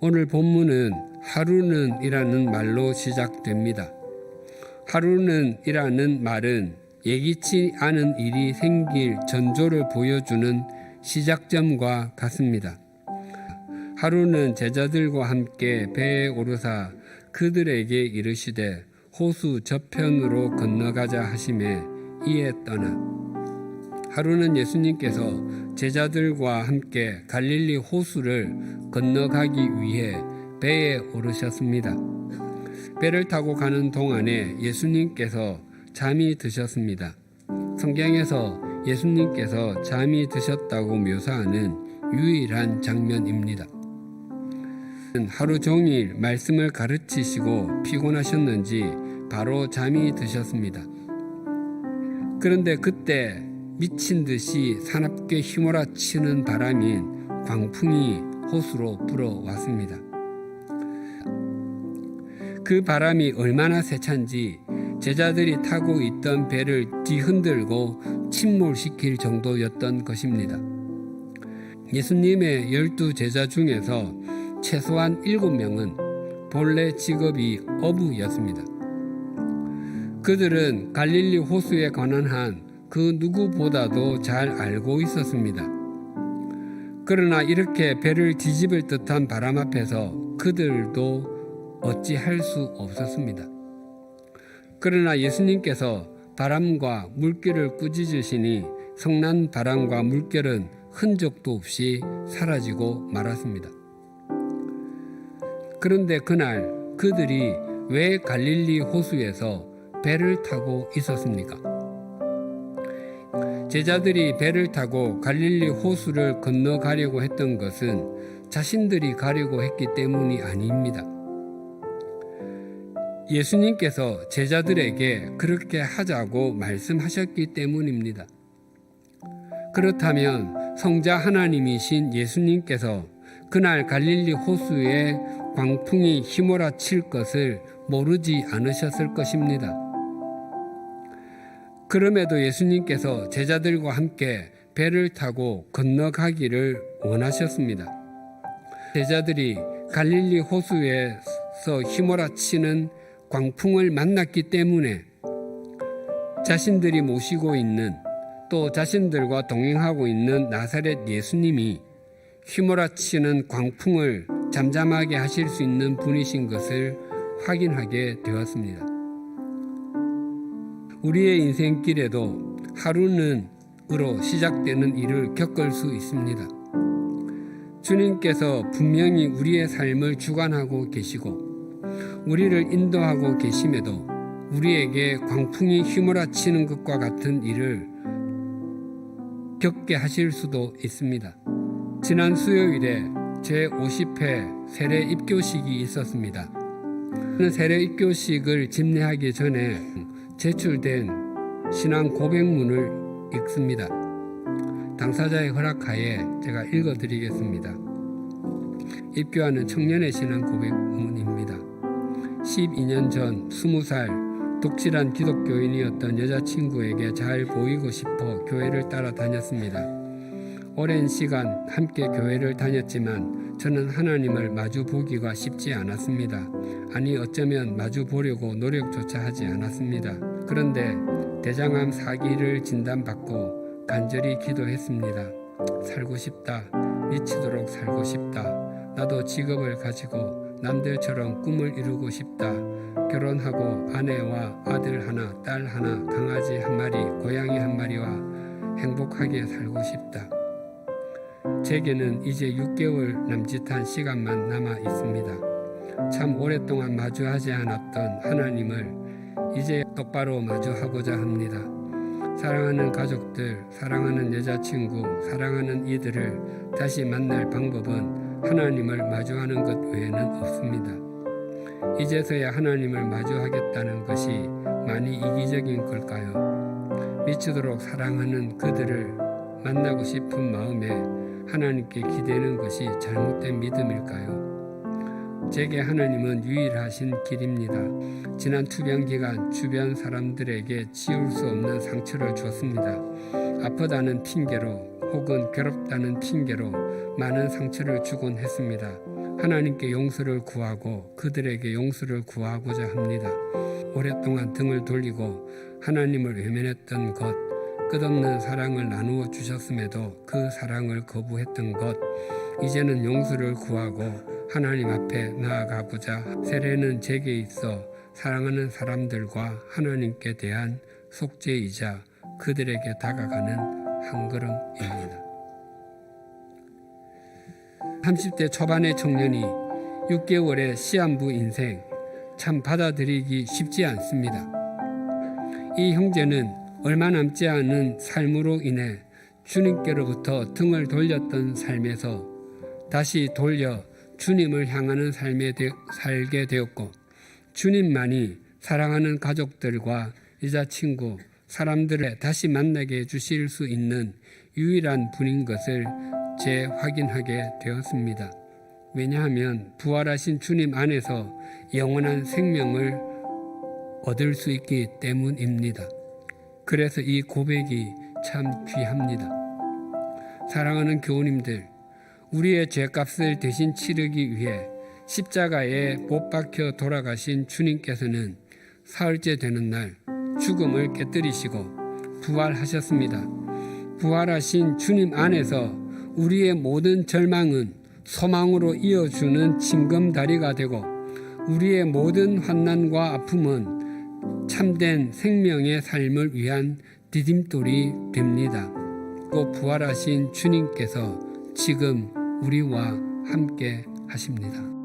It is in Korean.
오늘 본문은 하루는 이라는 말로 시작됩니다. 하루는 이라는 말은 예기치 않은 일이 생길 전조를 보여주는 시작점과 같습니다. 하루는 제자들과 함께 배에 오르사 그들에게 이르시되 호수 저편으로 건너가자 하심에 이에 떠나 하루는 예수님께서 제자들과 함께 갈릴리 호수를 건너가기 위해 배에 오르셨습니다. 배를 타고 가는 동안에 예수님께서 잠이 드셨습니다. 성경에서 예수님께서 잠이 드셨다고 묘사하는 유일한 장면입니다. 하루 종일 말씀을 가르치시고 피곤하셨는지 바로 잠이 드셨습니다. 그런데 그때 미친 듯이 사납게 휘몰아치는 바람인 광풍이 호수로 불어왔습니다. 그 바람이 얼마나 세찬지 제자들이 타고 있던 배를 뒤흔들고 침몰시킬 정도였던 것입니다. 예수님의 열두 제자 중에서 최소한 일곱 명은 본래 직업이 어부였습니다. 그들은 갈릴리 호수에 관한 한 그 누구보다도 잘 알고 있었습니다. 그러나 이렇게 배를 뒤집을 듯한 바람 앞에서 그들도 어찌할 수 없었습니다. 그러나 예수님께서 바람과 물결을 꾸짖으시니 성난 바람과 물결은 흔적도 없이 사라지고 말았습니다. 그런데 그날 그들이 왜 갈릴리 호수에서 배를 타고 있었습니까? 제자들이 배를 타고 갈릴리 호수를 건너가려고 했던 것은 자신들이 가려고 했기 때문이 아닙니다. 예수님께서 제자들에게 그렇게 하자고 말씀하셨기 때문입니다. 그렇다면 성자 하나님이신 예수님께서 그날 갈릴리 호수에 광풍이 휘몰아칠 것을 모르지 않으셨을 것입니다. 그럼에도 예수님께서 제자들과 함께 배를 타고 건너가기를 원하셨습니다. 제자들이 갈릴리 호수에서 휘몰아치는 광풍을 만났기 때문에 자신들이 모시고 있는 또 자신들과 동행하고 있는 나사렛 예수님이 휘몰아치는 광풍을 잠잠하게 하실 수 있는 분이신 것을 확인하게 되었습니다. 우리의 인생길에도 하루는 으로 시작되는 일을 겪을 수 있습니다. 주님께서 분명히 우리의 삶을 주관하고 계시고 우리를 인도하고 계심에도 우리에게 광풍이 휘몰아치는 것과 같은 일을 겪게 하실 수도 있습니다. 지난 수요일에 제 50회 세례 입교식이 있었습니다. 세례 입교식을 집례하기 전에 제출된 신앙 고백문을 읽습니다. 당사자의 허락하에 제가 읽어드리겠습니다. 입교하는 청년의 신앙 고백문입니다. 12년 전 20살 독실한 기독교인이었던 여자친구에게 잘 보이고 싶어 교회를 따라 다녔습니다. 오랜 시간 함께 교회를 다녔지만 저는 하나님을 마주 보기가 쉽지 않았습니다. 아니 어쩌면 마주 보려고 노력조차 하지 않았습니다. 그런데 대장암 사기를 진단받고 간절히 기도했습니다. 살고 싶다. 미치도록 살고 싶다. 나도 직업을 가지고 남들처럼 꿈을 이루고 싶다. 결혼하고 아내와 아들 하나, 딸 하나, 강아지 한 마리, 고양이 한 마리와 행복하게 살고 싶다. 제게는 이제 6개월 남짓한 시간만 남아 있습니다. 참 오랫동안 마주하지 않았던 하나님을 이제 똑바로 마주하고자 합니다. 사랑하는 가족들, 사랑하는 여자친구, 사랑하는 이들을 다시 만날 방법은 하나님을 마주하는 것 외에는 없습니다. 이제서야 하나님을 마주하겠다는 것이 많이 이기적인 걸까요? 미치도록 사랑하는 그들을 만나고 싶은 마음에 하나님께 기대는 것이 잘못된 믿음일까요? 제게 하나님은 유일하신 길입니다. 지난 투병 기간 주변 사람들에게 지울 수 없는 상처를 줬습니다. 아프다는 핑계로 혹은 괴롭다는 핑계로 많은 상처를 주곤 했습니다. 하나님께 용서를 구하고 그들에게 용서를 구하고자 합니다. 오랫동안 등을 돌리고 하나님을 외면했던 것, 끝없는 사랑을 나누어 주셨음에도 그 사랑을 거부했던 것, 이제는 용서를 구하고 하나님 앞에 나아가고자 세례는 제게 있어 사랑하는 사람들과 하나님께 대한 속죄이자 그들에게 다가가는 한 걸음입니다. 30대 초반의 청년이 6개월의 시한부 인생 참 받아들이기 쉽지 않습니다. 이 형제는 얼마 남지 않은 삶으로 인해 주님께로부터 등을 돌렸던 삶에서 다시 돌려 주님을 향하는 삶에 되, 살게 되었고 주님만이 사랑하는 가족들과 이자 친구 사람들을 다시 만나게 해주실 수 있는 유일한 분인 것을 재확인하게 되었습니다. 왜냐하면 부활하신 주님 안에서 영원한 생명을 얻을 수 있기 때문입니다. 그래서 이 고백이 참 귀합니다. 사랑하는 교우님들, 우리의 죄값을 대신 치르기 위해 십자가에 못 박혀 돌아가신 주님께서는 사흘째 되는 날 죽음을 깨뜨리시고 부활하셨습니다. 부활하신 주님 안에서 우리의 모든 절망은 소망으로 이어주는 징검다리가 되고 우리의 모든 환난과 아픔은 참된 생명의 삶을 위한 디딤돌이 됩니다. 또 부활하신 주님께서 지금 우리와 함께 하십니다.